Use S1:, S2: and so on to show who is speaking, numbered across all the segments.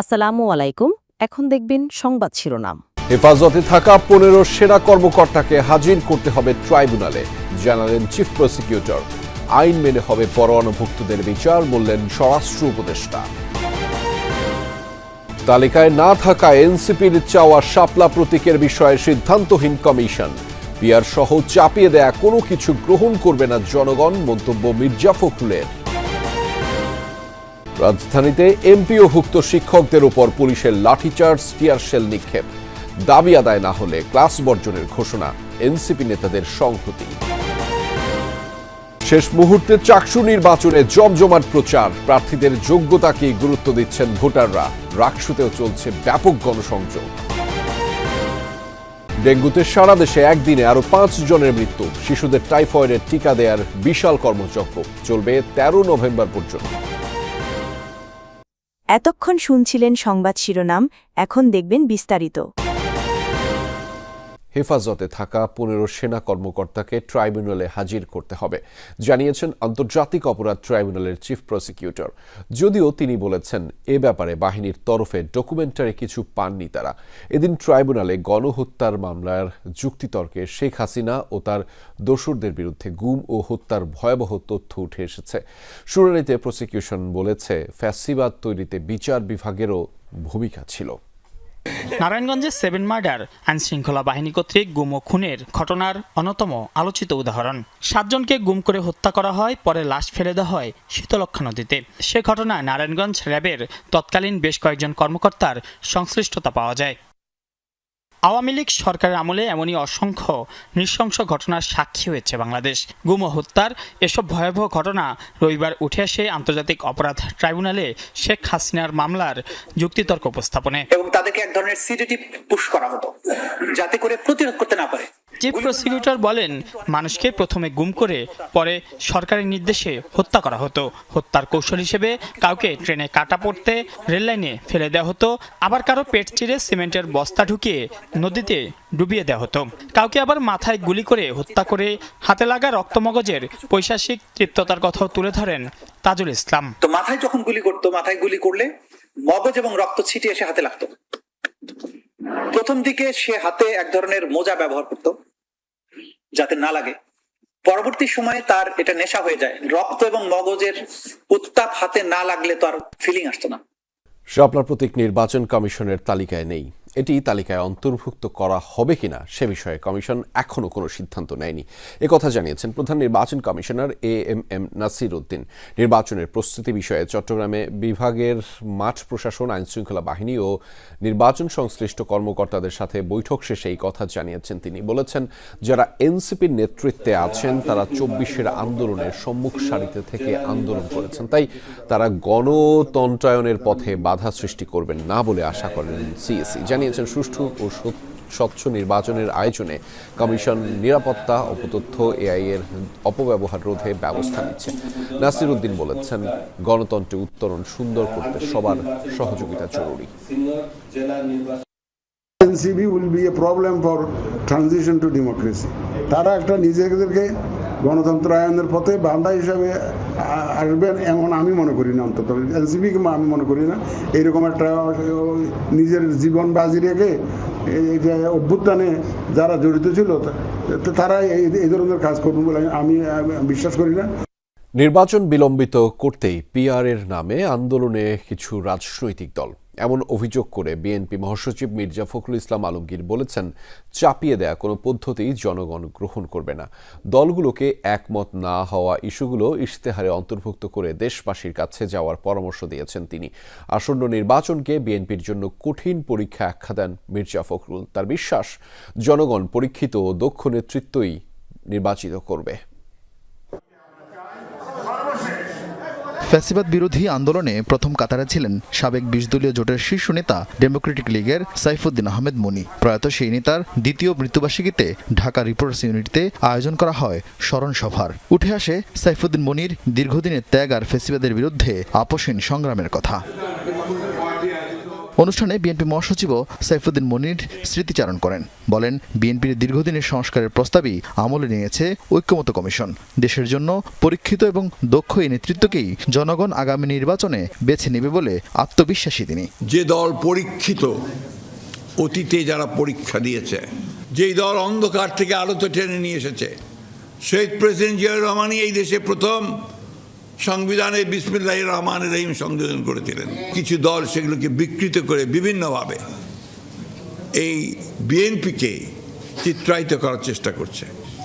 S1: আসসালামু আলাইকুম, এখন দেখবেন সংবাদ শিরোনাম।
S2: হেফাজতে থাকা পনেরো সেনা কর্মকর্তাকে হাজির করতে হবে ট্রাইব্যুনালে, জানালেন চিফ প্রসিকিউটর। আইন মেনে হবে পরোয়ানাভুক্তদের বিচার, বললেন স্বরাষ্ট্র উপদেষ্টা। তালিকায় না থাকা এনসিপির চাওয়া শাপলা প্রতীকের বিষয়ে সিদ্ধান্তহীন কমিশন। পিয়ার সহ চাপিয়ে দেয়া কোনো কিছু গ্রহণ করবে না জনগণ, মন্তব্য মির্জা ফখরুলের। রাজধানীতে এমপিওভুক্ত শিক্ষকদের উপর পুলিশের লাঠিচার্জ টিয়ার শেল নিক্ষেপ। দাবি আদায় না হলে ক্লাস বর্জনের ঘোষণা এনসিপি নেতাদের সংহতি। শেষ মুহূর্তে চাকসু নির্বাচনে জমজমাট প্রচার, প্রার্থীদের যোগ্যতাকে গুরুত্ব দিচ্ছেন ভোটাররা? রাকসুতেও চলছে ব্যাপক গণসংযোগ। ডেঙ্গুতে সারা দেশে একদিনে আরও পাঁচ জনের মৃত্যু। শিশুদের টাইফয়েডের টিকা দেওয়ার বিশাল কর্মযজ্ঞ। চলবে তেরো নভেম্বর পর্যন্ত।
S3: এতক্ষণ শুনছিলেন সংবাদ শিরোনাম এখন দেখবেন বিস্তারিত।
S2: হেফাজতে থাকা পনেরো সেনা কর্মকর্তাকে ট্রাইব্যুনালে হাজির করতে হবে। জানিয়েছেন আন্তর্জাতিক অপরাধ ট্রাইব্যুনালের চিফ প্রসিকিউটর। যদিও তিনি বলেছেন, এ ব্যাপারে বাহিনীর তরফে ডকুমেন্টারি কিছু পাননি তারা। এদিন ট্রাইব্যুনালে গণহত্যার মামলার যুক্তিতর্কে শেখ হাসিনা ও তার দোসরদের বিরুদ্ধে গুম ও হত্যার ভয়াবহ তথ্য উঠে এসেছে। শুনানিতে প্রসিকিউশন বলেছে, ফ্যাসিবাদ তৈরিতে বিচার বিভাগেরও ভূমিকা ছিল।
S4: নারায়ণগঞ্জের সেভেন মার্ডার আইন শৃঙ্খলা বাহিনী কর্তৃক গুম ও খুনের ঘটনার অন্যতম আলোচিত উদাহরণ। সাতজনকে গুম করে হত্যা করা হয়, পরে লাশ ফেলে দেওয়া হয় শীতলক্ষা নদীতে। সে ঘটনায় নারায়ণগঞ্জ র্যাবের তৎকালীন বেশ কয়েকজন কর্মকর্তার সংশ্লিষ্টতা পাওয়া যায়। আওয়ামী লীগ সরকারের আমলে এমনই অসংখ্য নৃশংস ঘটনার সাক্ষী হয়েছে বাংলাদেশ। গুম হত্যার এসব ভয়াবহ ঘটনা রবিবার উঠে আসে আন্তর্জাতিক অপরাধ ট্রাইব্যুনালে শেখ হাসিনার মামলার যুক্তিতর্ক উপস্থাপনে।
S5: এবং তাদেরকে এক ধরনের সিডিটি পুশ করা হতো, যাতে করে প্রতিরোধ করতে না পারে।
S4: চিফ প্রসিকিউটর বলেন, মানুষকে প্রথমে গুম করে পরে সরকারি নির্দেশে হত্যা করা হতো। হত্যার কৌশল হিসেবে কাউকে ট্রেনে কাটা পড়তে রেললাইনে ফেলে দেওয়া হতো, আবার কারও পেট চিরে সিমেন্টের বস্তা ঢুকিয়ে নদীতে ডুবিয়ে দেওয়া হতো। কাউকে আবার মাথায় গুলি করে হত্যা করে হাতে লাগা রক্তমগজের পৈশাসিক তৃপ্ততার কথাও তুলে ধরেন তাজুল ইসলাম।
S5: তো মাথায় যখন গুলি করতো, মাথায় গুলি করলে মগজ এবং রক্ত ছিটিয়ে এসে হাতে লাগতো। প্রথম দিকে সে হাতে এক ধরনের মোজা ব্যবহার করত। যাতে না লাগে। পরবর্তী সময়ে তার এটা নেশা হয়ে যায়। রক্ত এবং মগজের উত্তাপ হাতে না লাগলে তো আর ফিলিং আসতো না।
S2: শাপলা প্রতীক নির্বাচন কমিশনের তালিকায় নেই। এটি তালিকায় অন্তর্ভুক্ত করা হবে কিনা সে বিষয়ে কমিশন এখনও কোনো সিদ্ধান্ত নেয়নি। একথা জানিয়েছেন প্রধান নির্বাচন commissioner A M M Nasir Uddin. নির্বাচনের প্রস্তুতি বিষয়ে চট্টগ্রামে বিভাগের মাঠ প্রশাসন, আইনশৃঙ্খলা বাহিনী ও নির্বাচন সংশ্লিষ্ট কর্মকর্তাদের সাথে বৈঠক শেষে এই কথা জানিয়েছেন তিনি। বলেছেন, যারা এনসিপির নেতৃত্বে আছেন, তারা চব্বিশের আন্দোলনের সম্মুখ সারিতে থেকে আন্দোলন করেছেন। তাই তারা গণতন্ত্রায়নের পথে বাধা সৃষ্টি করবেন না বলে আশা করেন সিএসি। জানিয়েছেন সুষ্ঠু ও স্বচ্ছ নির্বাচনের আয়োজনে কমিশন নিরাপত্তা অপতথ্য এআই এর অপব্যবহার রোধে ব্যবস্থা নিচ্ছে। নাসির উদ্দিন বলেছেন, গণতন্ত্রে উত্তরণ সুন্দর করতে সবার সহযোগিতা জরুরি।
S6: NCB will be a problem for transition to democracy তারা একটা নিজেদেরকে গণতন্ত্রায়নের পথে বান্ধা হিসাবে আসবেন, এমন আমি মনে করি না অন্তত। এনসিবি আমি মনে করি না। এইরকম একটা নিজের জীবন বাজি রেখে যে অভ্যুত্থানে যারা জড়িত ছিল তারা এই ধরনের কাজ করবেন বলে আমি বিশ্বাস করি না।
S2: নির্বাচন বিলম্বিত করতেই পিআর এর নামে আন্দোলনে কিছু রাজনৈতিক দল এমন অভিযোগ করে বিএনপি মহাসচিব মির্জা ফখরুল ইসলাম আলমগীর বলেছেন, চাপিয়ে দেয়া কোনো পদ্ধতি জনগণ গ্রহণ করবে না। দলগুলোকে একমত না হওয়া ইস্যুগুলো ইশতেহারে অন্তর্ভুক্ত করে দেশবাসীর কাছে যাওয়ার পরামর্শ দিয়েছেন তিনি। আসন্ন নির্বাচনকে বিএনপির জন্য কঠিন পরীক্ষা আখ্যা দেন মির্জা ফখরুল। তার বিশ্বাস, জনগণ পরীক্ষিত ও দক্ষ নেতৃত্বই নির্বাচিত করবে।
S7: ফ্যাসিবাদ বিরোধী আন্দোলনে প্রথম কাতারে ছিলেন সাবেক বিশ দলীয় জোটের শীর্ষ নেতা ডেমোক্রেটিক লীগের সাইফুদ্দিন আহমেদ মনি। প্রয়াত সেই নেতার দ্বিতীয় মৃত্যুবার্ষিকীতে ঢাকা রিপোর্টার্স ইউনিটিতে আয়োজন করা হয় স্মরণ সভার। উঠে আসে সাইফুদ্দিন মনির দীর্ঘদিনের ত্যাগ আর ফ্যাসিবাদের বিরুদ্ধে আপোষহীন সংগ্রামের কথা। অনুষ্ঠানে বিএনপি মহাসচিব সাইফুদ্দিন মনির স্মৃতিচারণ করেন। বলেন, বিএনপির দীর্ঘদিনের সংস্কারের প্রস্তাবই আমলে নিয়েছে ঐক্যমত কমিশন। দেশের জন্য পরীক্ষিত এবং দক্ষ এই নেতৃত্বকেই জনগণ আগামী নির্বাচনে বেছে নেবে বলে আত্মবিশ্বাসী তিনি।
S8: যে দল পরীক্ষিত, অতীতে যারা পরীক্ষা দিয়েছে, যেই দল অন্ধকার থেকে আলোতে টেনে নিয়ে এসেছে, শহীদ প্রেসিডেন্ট জিয়াউর রহমানই এই দেশে প্রথম সংবিধানে বিসমিল্লাহ রহমান রহিম সংযোজন করেছিলেন। কিছু দল সেগুলোকে বিকৃত করে বিভিন্নভাবে এই বিএনপিকে চিত্রায়িত করার চেষ্টা করছে।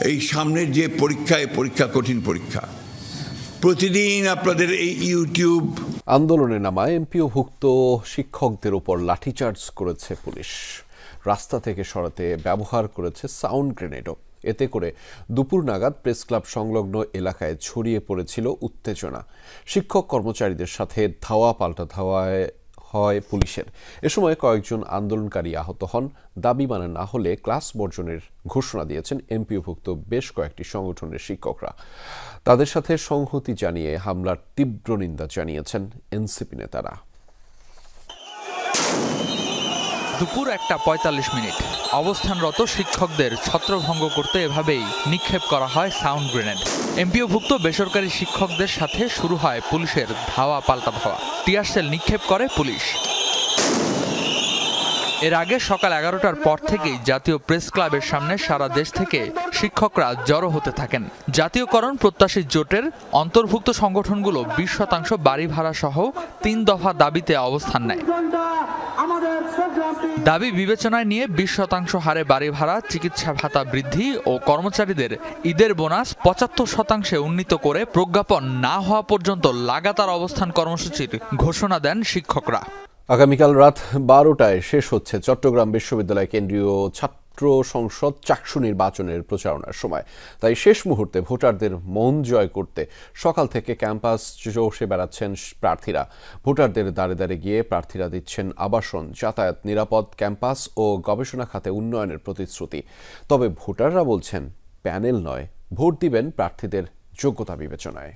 S8: এই সামনের যে পরীক্ষা, এই পরীক্ষা কঠিন পরীক্ষা। প্রতিদিন আপনাদের এই ইউটিউব
S2: আন্দোলনে নামা এমপিওভুক্ত শিক্ষকদের ওপর লাঠিচার্জ করেছে পুলিশ। রাস্তা থেকে সরাতে ব্যবহার করেছে সাউন্ড গ্রেনেডও। এতে করে দুপুর নাগাদ প্রেস ক্লাব সংলগ্ন এলাকায় ছড়িয়ে পড়েছিল উত্তেজনা। শিক্ষক কর্মচারীদের সাথে ধাওয়া পাল্টা ধাওয়ায় হয় পুলিশের। এ সময় কয়েকজন আন্দোলনকারী আহত হন। দাবি মানা না হলে ক্লাস বর্জনের ঘোষণা দিয়েছেন এমপিওভুক্ত বেশ কয়েকটি সংগঠনের শিক্ষকরা। তাদের সাথে সংহতি জানিয়ে হামলার তীব্র নিন্দা জানিয়েছেন এনসিপি নেতারা।
S9: দুপুর একটা পঁয়তাল্লিশ মিনিট। অবস্থানরত শিক্ষকদের ছত্রভঙ্গ করতে এভাবেই নিক্ষেপ করা হয় সাউন্ড গ্রেনেড। এমপিওভুক্ত বেসরকারি শিক্ষকদের সাথে শুরু হয় পুলিশের ধাওয়া পাল্টা ধাওয়া টিয়ারসেল নিক্ষেপ করে পুলিশ। এর আগে সকাল এগারোটার পর থেকেই জাতীয় প্রেস ক্লাবের সামনে সারা দেশ থেকে শিক্ষকরা জড়ো হতে থাকেন। জাতীয়করণ প্রত্যাশী জোটের অন্তর্ভুক্ত সংগঠনগুলো বিশ শতাংশ বাড়ি ভাড়া সহ তিন দফা দাবিতে অবস্থান নেয়। দাবি বিবেচনায় নিয়ে বিশ শতাংশ হারে বাড়ি ভাড়া, চিকিৎসা ভাতা বৃদ্ধি ও কর্মচারীদের ঈদের বোনাস পঁচাত্তর শতাংশে উন্নীত করে প্রজ্ঞাপন না হওয়া পর্যন্ত লাগাতার অবস্থান কর্মসূচির ঘোষণা দেন শিক্ষকরা।
S2: আগামীকাল রাত বারোটায় শেষ হচ্ছে চট্টগ্রাম বিশ্ববিদ্যালয় কেন্দ্রীয় ছাত্র সংসদ চাকসু নির্বাচনের প্রচারণার সময়। তাই শেষ মুহূর্তে ভোটারদের মন জয় করতে সকাল থেকে ক্যাম্পাস চষে বেড়াচ্ছেন প্রার্থীরা। ভোটারদের দাঁড়ে দাঁড়ে গিয়ে প্রার্থীরা দিচ্ছেন আবাসন, যাতায়াত, নিরাপদ ক্যাম্পাস ও গবেষণা খাতে উন্নয়নের প্রতিশ্রুতি। তবে ভোটাররা বলছেন, প্যানেল নয়, ভোট দিবেন প্রার্থীদের যোগ্যতা বিবেচনায়।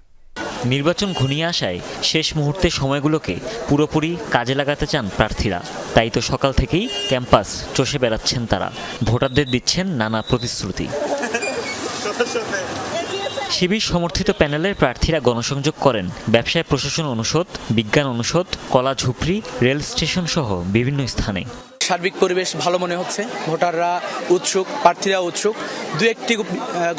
S10: নির্বাচন ঘনিয়ে আসায় শেষ মুহূর্তে সময়গুলোকে পুরোপুরি কাজে লাগাতে চান প্রার্থীরা। তাই তো সকাল থেকেই ক্যাম্পাস চষে বেড়াচ্ছেন তারা। ভোটারদের দিচ্ছেন নানা প্রতিশ্রুতি। শিবির সমর্থিত প্যানেলের প্রার্থীরা গণসংযোগ করেন। ব্যবসায় প্রশাসন অনুষদ, বিজ্ঞান অনুষদ, কলা ঝুপড়ি, রেল স্টেশন সহ বিভিন্ন স্থানে।
S11: সার্বিক পরিবেশ ভালো মনে হচ্ছে। ভোটাররা উৎসুক প্রার্থীরা উৎসুক। দু একটি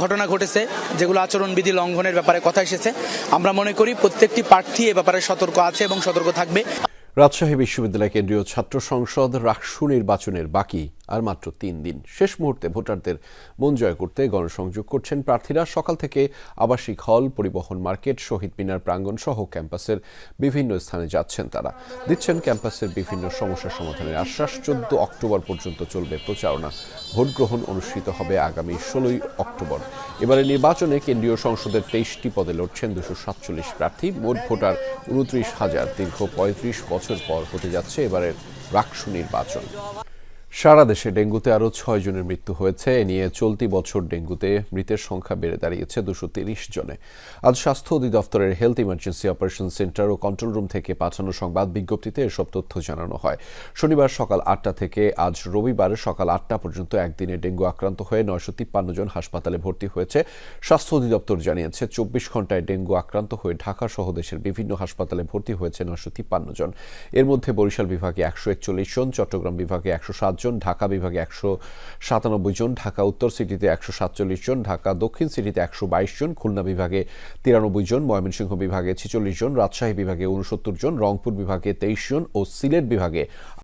S11: ঘটনা ঘটেছে, যেগুলো আচরণবিধি লঙ্ঘনের ব্যাপারে কথা এসেছে। আমরা মনে করি প্রত্যেকটি প্রার্থী এ ব্যাপারে সতর্ক আছে এবং সতর্ক থাকবে।
S2: রাজশাহী বিশ্ববিদ্যালয় কেন্দ্রীয় ছাত্র সংসদ রাকসু নির্বাচনের বাকি আর মাত্র তিন দিন। শেষ মুহূর্তে ভোটারদের মন জয় করতে গণসংযোগ করছেন প্রার্থীরা। সকাল থেকে আবাসিক হল, পরিবহন মার্কেট, শহীদ মিনার প্রাঙ্গণ সহ ক্যাম্পাসের বিভিন্ন স্থানে যাচ্ছেন তারা। দিচ্ছেন ক্যাম্পাসের বিভিন্ন সমস্যা সমাধানের আশ্বাস। চোদ্দ অক্টোবর পর্যন্ত চলবে প্রচারণা। ভোট গ্রহণ অনুষ্ঠিত হবে আগামী ষোলোই অক্টোবর। এবারে নির্বাচনে কেন্দ্রীয় সংসদের তেইশটি পদে লড়ছেন দুশো সাতচল্লিশ প্রার্থী। মোট ভোটার উনত্রিশ হাজার। দীর্ঘ পঁয়ত্রিশ বছর পর হতে যাচ্ছে এবারের রাকসু নির্বাচন। সারা দেশে ডেঙ্গুতে আরও ছয় জনের মৃত্যু হয়েছে। এ নিয়ে চলতি বছর ডেঙ্গুতে মৃতের সংখ্যা বেড়ে দাঁড়িয়েছে দুশো তিরিশ জনে। আজ স্বাস্থ্য অধিদপ্তরের হেলথ ইমার্জেন্সি অপারেশন সেন্টার ও কন্ট্রোল রুম থেকে পাঠানো সংবাদ বিজ্ঞপ্তিতে এসব তথ্য জানানো হয়। শনিবার সকাল আটটা থেকে আজ রবিবার সকাল আটটা পর্যন্ত একদিনে ডেঙ্গু আক্রান্ত হয়ে নয়শো তিপ্পান্ন জন হাসপাতালে ভর্তি হয়েছে। স্বাস্থ্য অধিদপ্তর জানিয়েছে, চব্বিশ ঘন্টায় ডেঙ্গু আক্রান্ত হয়ে ঢাকা সহ দেশের বিভিন্ন হাসপাতালে ভর্তি হয়েছে নয়শো তিপ্পান্ন জন। এর মধ্যে বরিশাল বিভাগে একশো একচল্লিশ জন, চট্টগ্রাম বিভাগে একশো সাত জন, ঢাকা বিভাগে একশো সাতানব্বই জন, ঢাকা উত্তর সিটিতে একশো সাতচল্লিশ জন, ঢাকা দক্ষিণ সিটিতে একশো বাইশ জন, খুলনা বিভাগে তিরানব্বই জন, ময়মনসিংহ বিভাগে ছেচল্লিশ জন, রাজশাহী বিভাগে উনসত্তর জন, রংপুর বিভাগে তেইশ জন ও সিলেট বিভাগে